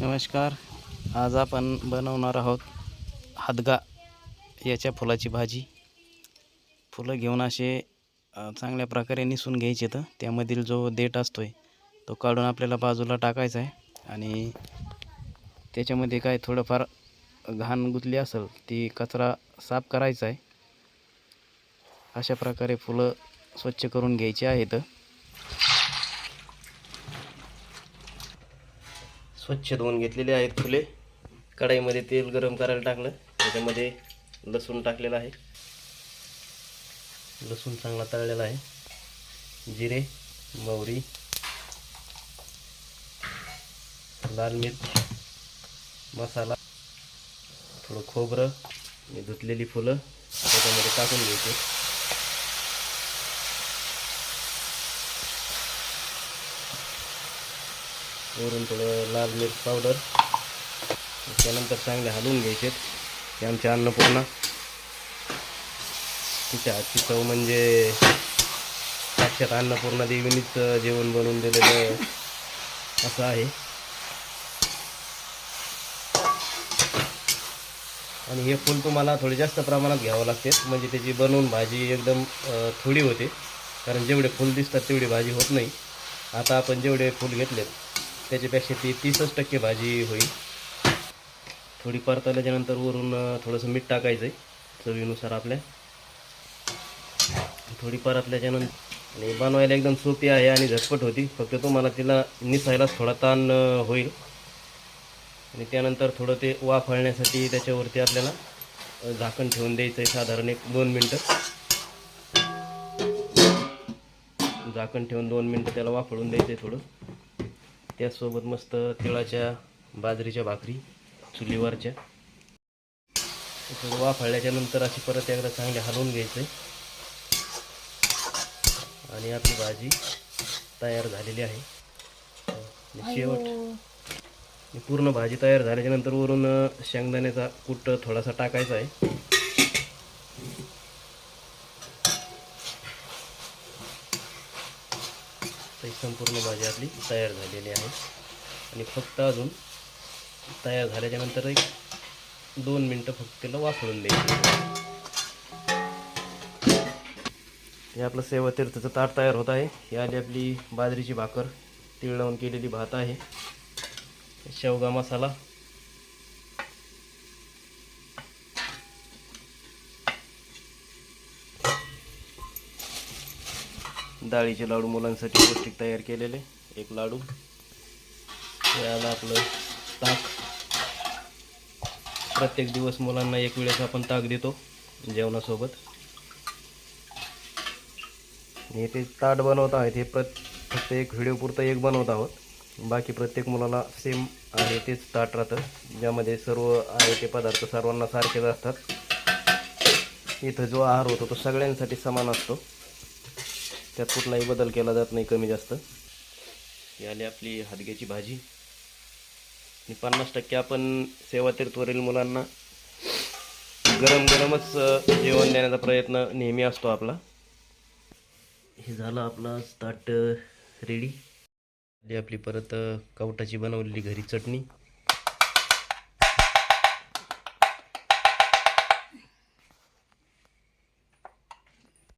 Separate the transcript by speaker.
Speaker 1: नमस्कार. आज आपण बनवणार आहोत हादगा याच्या फुलाची भाजी. फुलं घेऊन असे चांगल्या प्रकारे निसून घ्यायचे तर त्यामधील जो देठ असतोय तो काढून आपल्याला बाजूला टाकायचा आहे. आणि त्याच्यामध्ये काय थोडंफार घाण गुंतली असेल ती कचरा साफ करायचा आहे. अशा प्रकारे फुलं स्वच्छ करून घ्यायची आहेत. स्वच्छ धुवून घेतलेले आहेत फुले. कढाईमध्ये तेल गरम करायला टाकलं. त्याच्यामध्ये लसूण टाकलेलं आहे. लसूण चांगला तळलेला आहे. जिरे मोहरी लाल मिर्च मसाला थोडं खोबरं आणि धुतलेली फुलं त्याच्यामध्ये टाकून घ्यायची वरून थोडं लाल मिर्च पावडर. त्यानंतर चांगले हलवून घ्यायचे ते आमचे अन्नपूर्णा. तिच्या हातची चव म्हणजे साक्षात अन्नपूर्णा देवीनीच जेवण बनवून दिलेलं असं आहे. आणि हे फूल तुम्हाला थोडे जास्त प्रमाणात घ्यावं लागते. म्हणजे त्याची बनवून भाजी एकदम थोडी होते. कारण जेवढे फूल दिसतात तेवढी भाजी होत नाही. आता आपण जेवढे फूल घेतलेत त्याच्यापेक्षा ती तीसच टक्के भाजी होईल. थोडी परतवल्याच्यानंतर वरून थोडंसं मीठ टाकायचं आहे चवीनुसार आपल्या. थोडी परतल्याच्यानंतर आणि बनवायला एकदम सोपी आहे आणि झटपट होती. फक्त तुम्हाला तिला निसायलाच थोडा ताण होईल. आणि त्यानंतर थोडं ते वाफळण्यासाठी त्याच्यावरती आपल्याला झाकण ठेवून द्यायचं आहे साधारण एक दोन मिनटं. झाकण ठेवून दोन मिनटं त्याला वाफळून द्यायचं आहे थोडं. त्याचसोबत मस्त तिळाच्या बाजरीच्या भाकरी चुलीवरच्या. वाफळल्याच्या नंतर अशी परत एकदा चांगले हलवून घ्यायचं आहे आणि आपली भाजी तयार झालेली आहे. शेवट पूर्ण भाजी तयार झाल्याच्यानंतर वरून शेंगदाण्याचा कूट थोडासा टाकायचा आहे. तर ही संपूर्ण भाजी आपली तयार झालेली आहे. आणि फक्त अजून तयार झाल्याच्यानंतर एक दोन मिनटं फक्त त्याला वाफळून द्यायची. हे आपलं सेवा तीर्थचं ताट तयार होत आहे. ही आली आपली बाजरीची भाकर. तीळ लावून केलेली भात आहे. शेवगा मसाला. डाळीचे लाडू मुलांसाठी पौष्टिक तयार केलेले. एक लाडू. याला आपलं ताक. प्रत्येक दिवस मुलांना एक वेळेस आपण ताक देतो जेवणासोबत. हे ते ताट बनवत आहेत हे प्रत फक्त एक व्हिडिओ पुरतं एक बनवत आहोत. बाकी प्रत्येक मुलाला सेम आहे तेच ताट राहतं. ज्यामध्ये सर्व आहे ते पदार्थ सर्वांना सारखेच असतात. इथं जो आहार होतो तो सगळ्यांसाठी समान असतो. त्यात कुठलाही बदल केला जात नाही कमी जास्त. ही आली आपली हादग्याची भाजी. आणि पन्नास टक्के आपण सेवा तीर्थवरील मुलांना गरम गरमच जेवण देण्याचा प्रयत्न नेहमी असतो आपला. हे झालं आपला ताट रेडी आपली परत कवटाची बनवलेली घरी चटणी.